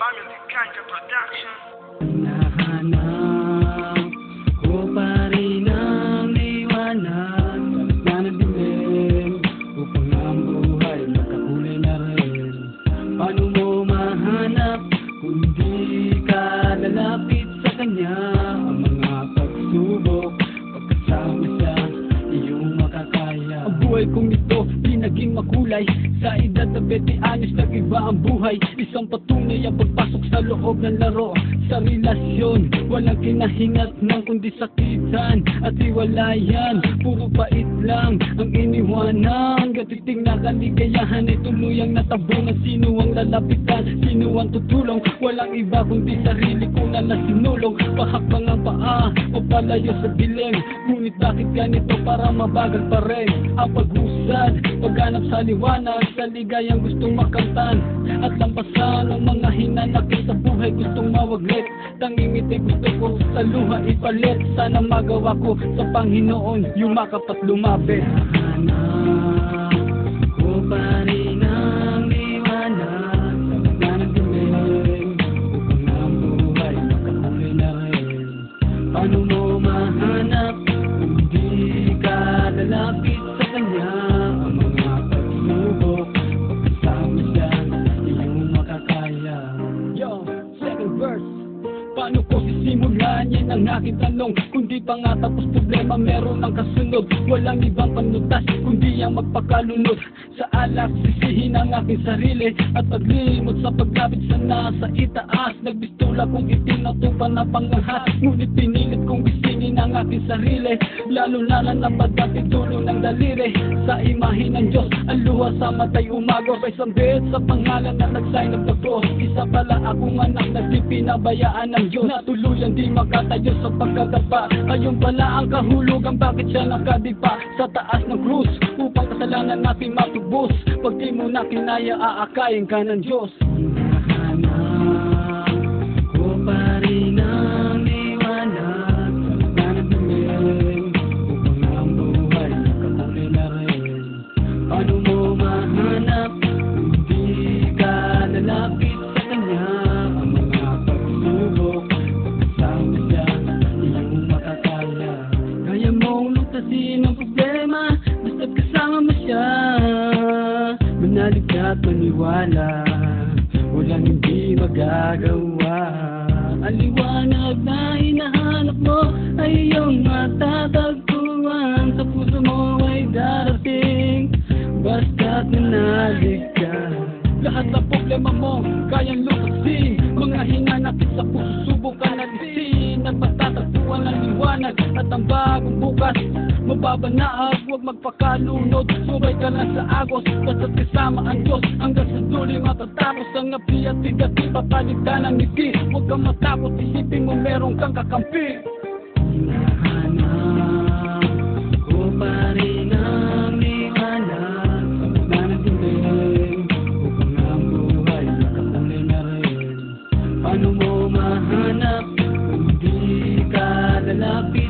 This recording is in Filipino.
Bamilton Kanja Production. Makulay sa edad na 20 anos nag-iba ang buhay. Isang patunay ang pagpasok sa loob ng laro Sa relasyon Walang kinahingat ng kundi sakitan. At iwalayan Puro pait lang ang iniwanan. Gatiting na kaligayahan ay tuluyang natabunan Sino ang lalapitan? Sino ang tutulong? Walang iba kundi sarili ko na nasinulong. Pahakbang ang paa o palayo sa dilim Ngunit bakit ganito? Para mabagal pa rin Ang paghusad, pagganap sa liwanag Sa ligayang gustong makamtan At lampasan ang mga hinanakit sa buhay Gustong mawaglit Tangingiti gusto ko sa luha ipalit. Sana magawa ko sa Panginoon Yumakap at lumapit. Hanap ko pa rin ang liwanag Sa ng dilim Upang ang Paano mo mahanap kung di ka lalapit sa kanya Paano ko sisimulan? Yan ang aking tanong Kung di pa nga tapos problema meron ang kasunod Walang ibang panutas kundi ang magpakalunod. Sa alak sisihin ang aking sarili At paglimot sa paglapit sa nasa itaas. Nagbistula kong itinatupan na pangahas Ngunit pinilit kong gisingin ang aking sarili Lalo na na napadapit dulo ng daliri. Sa imahe ng Diyos Ang luha sa matay umago. May sambit sa pangalan na nag-sign of the cross. Isa pala akong anak na di pinabayaan ng Diyos. Na tuluyan di makatayo sa pagkagapa. Ayun pala ang kahulugan Bakit siya nakadipa? Sa taas ng krus Upang kasalanan natin matubos. Pag di mo na kinaya aakayin ka ng Diyos lutasin ang problema? Basta't kasama mo siya. Manalig ka at maniwala Walang hindi magagawa. Ang liwanag na hinahanap mo Ay iyong matatagpuan. Sa puso mo ay darating. Basta't manalig ka. Lahat ng problema mo Kayang lutasin Mga hinanakit sa puso Subukan alisin At matatagpuan ang liwanag At ang bagong bukas. Mababanaag, huwag magpakalunod. Subay ka lang sa agos Basta't kasama ang Diyos. Hanggang sa dulo matatapos Ang api at tigat Ipapalit ka ng ngiti. Huwag kang matakot Isipin mo meron kang kakampi. Hinahanap ko pa rin ang liwanag Na nagdilim Upang ang buhay makakulay na rin. Mo lalapit sa